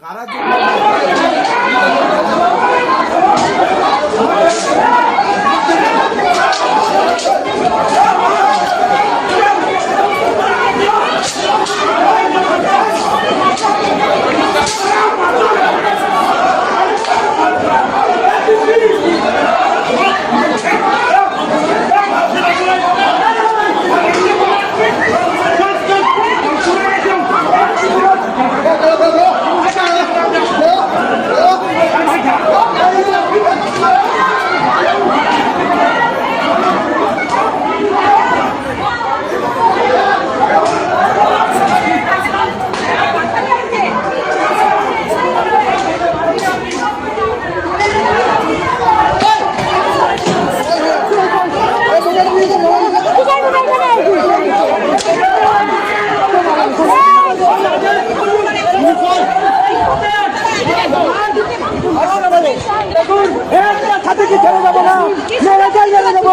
কারা সাথে ছেড়ে যাব না মেরে যাই মেরে যাব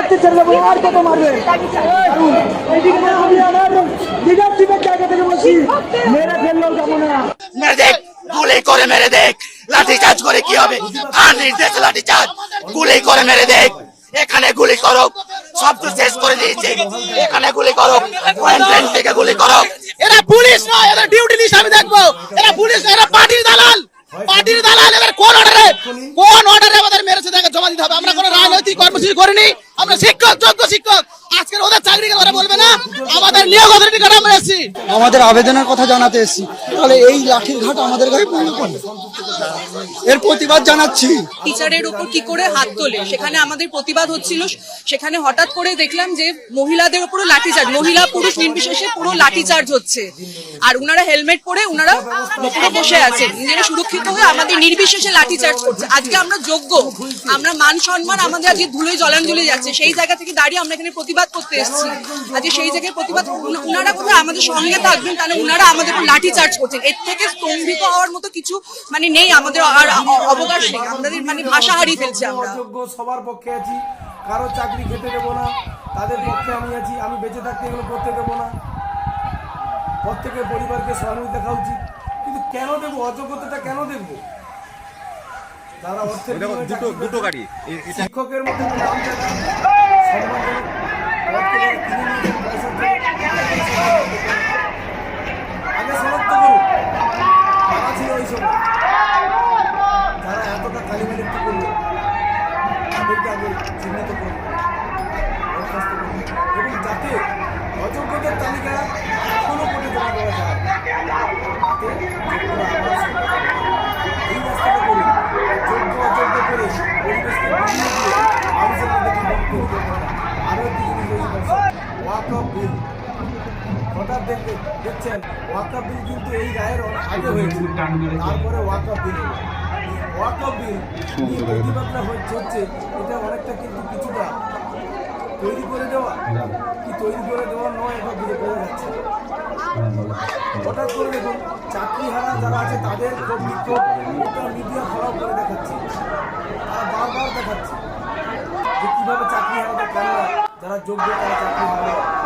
থাকতে ছেড়ে যাব আর কত মারবে? আমি আমার লিডারশিপের জায়গা থেকে বলছি মেরে ফেললেও যাব না। মেরে দেখ গুলি করে মেরে দেখ। লাঠি চার্জ করে কি হবে? আর নির্দেশ লাঠি চার্জ গুলি করে মেরে দেখ। এখানে গুলি করো। সব তো শেষ করে দিয়েছে। এখানে গুলি করো। পয়েন্ট থেকে গুলি করো। এরা পুলিশ নয় এরা ডিউটি লিস্ট আমি দেখব। এরা পুলিশ এরা পার্টির দালাল। পার্টির দালাল এবার কোন অর্ডারে কোন অর্ডারে আমাদের মেরেছে তাকে জমা দিতে হবে? আমরা কর্মসূচি করিনি। আমরা শিক্ষক যোগ্য শিক্ষক। আজকের ওদের ওরা বলবে না? আমাদের নিয়োগ আমরা এসেছি আমাদের আবেদনের কথা জানাতে এসেছি। তাহলে এই লাঠির ঘাট আমাদের গায়ে পড়ল কেন? এর প্রতিবাদ জানাচ্ছি। টিচারের উপর কি করে হাত তোলে? সেখানে আমাদের প্রতিবাদ হচ্ছিল। সেখানে হঠাৎ করে দেখলাম যে মহিলাদের উপরও লাঠিচার্জ মহিলা পুরুষ নির্বিশেষে পুরো লাঠিচার্জ হচ্ছে। আর উনারা হেলমেট পরে উনারা পুরো বসে আছেন। নিজেরা সুরক্ষিত হয়ে আমাদের নির্বিশেষে লাঠিচার্জ করছে। আজকে আমরা যোগ্য। আমরা মান সম্মান আমাদের আজকে ধুলোয় জলাঞ্জলি যাচ্ছে। সেই জায়গা থেকে দাঁড়িয়ে আমরা এখানে প্রতিবাদ করতে এসেছি। আজকে সেই জায়গায় প্রতিবাদ উনারা কোথায় আমাদের সঙ্গে থাকবেন তাহলে উনারা আমাদের লাঠি চার্জ করছেন। এর থেকে স্তম্ভিত হওয়ার মতো কিছু মানে নেই আমাদের আর অবকাশ নেই। আমাদের মানে ভাষা হারিয়ে ফেলছি আমরা। সবার পক্ষে আছি কারও চাকরি খেতে দেবো না তাদের পক্ষে আমি আছি আমি বেঁচে থাকতে এগুলো করতে দেবো না। প্রত্যেকের পরিবারকে সহানুভূতি দেখা উচিত। কিন্তু কেন দেবো অযোগ্যতাটা কেন দেখব তারা অর্থের দুটো গাড়ি। শিক্ষকের মধ্যে কারা সময় যারা এতটা কালিমালিপ্ত করল? তাদেরকে আগে চিহ্নিত করুন, বরখাস্ত করুন। এবং যাতে অযোগ্যদের তালিকা এখনও করে জমা দেওয়া যায় দেখছেন? ওয়াক অফ বিল কিন্তু এই রায়ের অনেক আগে হয়েছে। তারপরে walk out bill walk out bill প্রতিবাদটা হচ্ছে হচ্ছে এটা অনেকটা কিন্তু কিছুটা তৈরি করে দেওয়া। কি তৈরি করে দেওয়া নয় এটা বুঝে বোঝা যাচ্ছে। হঠাৎ করে দেখুন চাকরি হারা যারা আছে তাদের ক্ষোভ বিক্ষোভ মিডিয়া ফলাও করে দেখাচ্ছে। তারা বারবার দেখাচ্ছে যে কীভাবে চাকরি হারাতে পারে যারা যোগ্য তারা চাকরি হারালো